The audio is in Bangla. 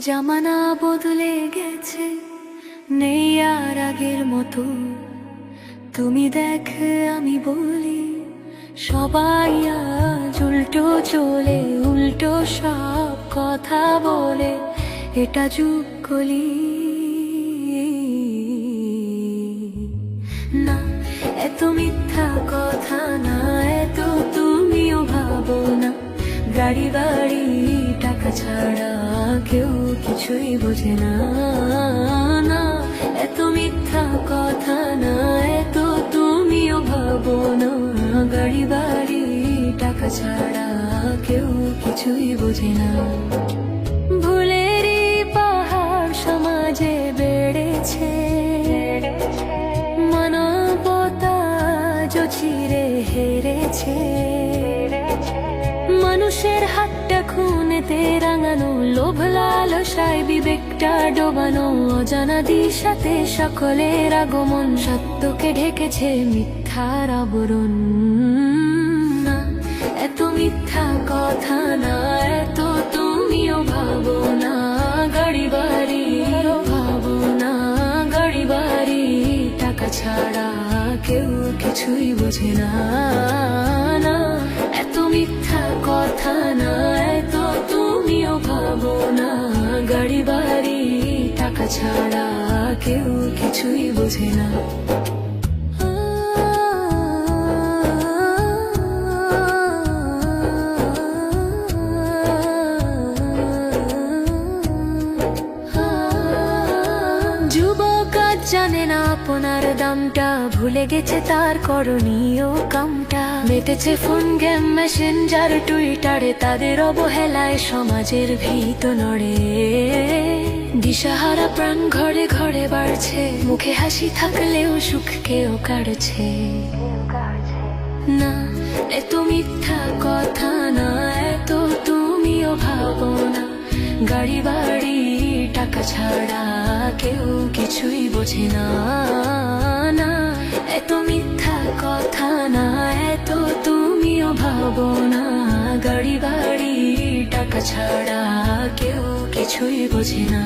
জামানা বদলে গেছে, নেই আর আগের মতো। তুমি দেখ, আমি বলি, সবাই আজ উল্টো চলে, উল্টো সব কথা বলে, এটা যুগ কলি। না, এত মিথ্যা কথা না, এত তুমিও ভাবো না। গাড়ি বাড়ি, টাকা ছাড়া কেউ কিছুই বোঝে না না। এত মিথ্যা কথা না, এত তুমিও ভাবো না। গাড়ি বাড়ি, টাকা ছাড়া কেউ কিছুই বোঝে না। ভুলেরই পাহাড় সমাজে বেড়েছে। মানবতা চিরে হেরেছে। মানুষের হাতটা খুনেতে রাঙানো, লোভ লালসায় বিবেকটা ডোবানো অজানা দিশাতে সকলের আগমন সত্যকে ঢেকেছে মিথ্যার আবরণ। এত মিথ্যা কথা না, এত তুমিও ভাবো না গাড়ি বাড়ি ভাবো না গাড়ি বাড়ি, টাকা ছাড়া কেউ কিছুই বোঝে না। ছাড়া কেউ কিছুই বোঝে না। জানে না আপনার দামটা। ভুলে গেছে তার করণীয় কামটা। মেতেছে ফোন গেম মেসেঞ্জার টুইটারে। তাদের অবহেলায় সমাজের ভীত নড়ে। দিশাহারা প্রাণ ঘরে ঘরে বাড়ছে। মুখে হাসি থাকলেও সুখ কেউ কাড়ছে। না, এত মিথ্যা কথা না, এত তুমিও ভাবো না। গাড়ি বাড়ি, টাকা ছাড়া কেউ কিছুই বোঝে না। না, এত মিথ্যা কথা না, এত তুমিও ভাবো না। গাড়ি বাড়ি, টাকা ছাড়া কেউ কিছুই বোঝে না